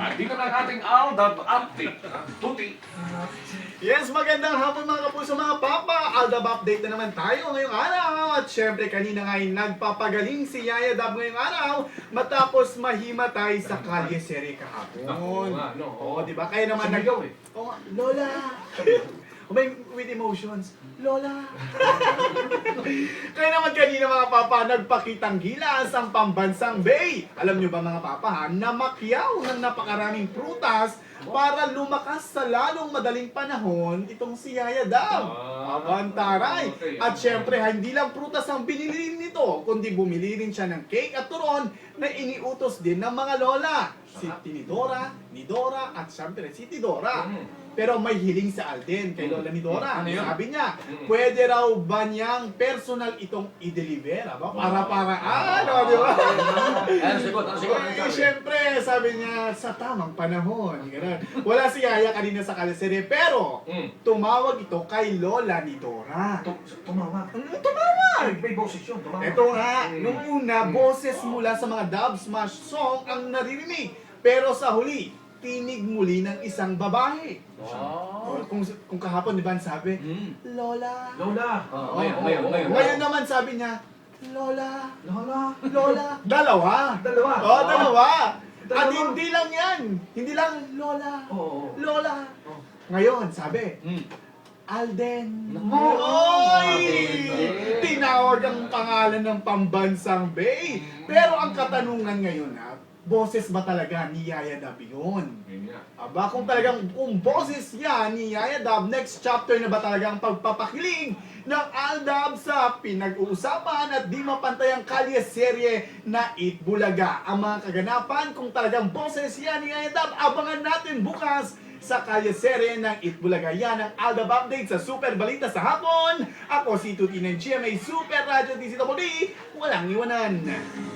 At dito na ang ating Aldab Update. Tuti. Yes, magandang hapon mga kapuso mga papa. Aldab update na naman tayo ngayong araw. At syempre kanina nga ay nagpapagaling si Yaya Dab ngayong araw matapos mahimatay sa Kalye Seri kahapon. Oo nga, no? Oo, di ba? Kaya naman nag... Sumigaw eh. Nga, Lola! May with emotions. Lola! Kaya naman kanina mga papa, nagpakitang gilas ang pambansang bay. Alam nyo ba mga papa ha, na makyaw ng napakaraming prutas para lumakas sa lalong madaling panahon itong si Yaya Dab. Ah, Abantaray. okay. At syempre, hindi lang prutas ang binili nito, kundi bumili rin siya ng cake at turon na iniutos din ng mga lola. Si Tinidora, ni Dora, at syempre si Tidora. Mm. Pero may hiling sa Alden kay Mm. Lola ni Dora. Ano yun? Sabi niya, Mm. pwede raw ba niyang personal itong i-deliver? Aba, para para ano, di ba? Ano sigot? Ano sigot? Ano Eh, sabi? niya, sa tamang panahon. Ganun. Wala si Yaya kanina sa kalisere, pero Mm. tumawag ito kay Lola ni Dora. Tu- Tumawag. Mm, tumawag! Ay, may boses yun. Tumawag. Ito nga, Mm. nung una, Mm. boses mula sa mga Dub Smash song ang naririnig. Pero sa huli, tinig muli ng isang babae. Oh. Kung, kung kahapon, di ba, ang sabi, Mm. Lola. Lola. Oo, ngayon, oo, ngayon, oo. ngayon. Ngayon naman sabi niya, Lola. Lola. Lola. Dalawa. Dalawa. Oo, dalawa. At Dalawa. hindi lang yan. Hindi lang Lola. Oo. oo. Lola. Oh. Ngayon, sabi, Mm. Alden. Naku. Oy! Tinawag ang pangalan ng pambansang Bay. Pero ang katanungan ngayon ha, boses ba talaga ni Yaya Dab yun? Yun nga. Aba, kung talagang kung boses yan ni Yaya Dab, next chapter na ba talaga ang pagpapakiling ng Aldab sa pinag-uusapan at di mapantayang kalye serye na It Bulaga. Ang mga kaganapan kung talagang boses yan ni Yaya Dab, abangan natin bukas sa kalye serye ng It Bulaga. Yan ang Aldab Update sa Super Balita sa Hapon. Ako si Tuti ng GMA Super Radio DCWD. Walang iwanan.